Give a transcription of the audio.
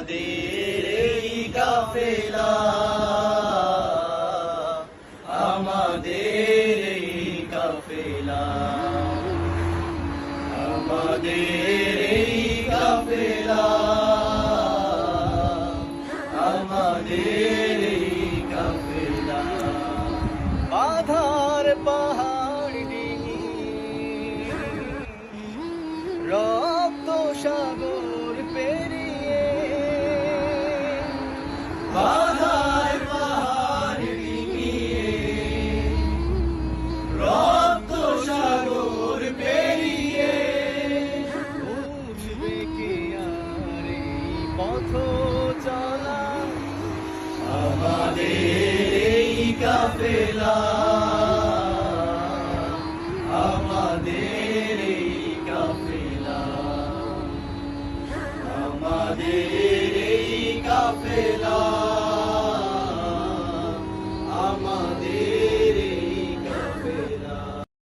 আমাদের এই কাফেলা আমাদের এই কাফেলা আমাদের এই কাফেলা কাফেলা। পাহাড় রক্ত সাগর পথ চলা আমাদের এই কাপেলা আমাদের এই কাপেলা আমাদের এই কাপেলা আমার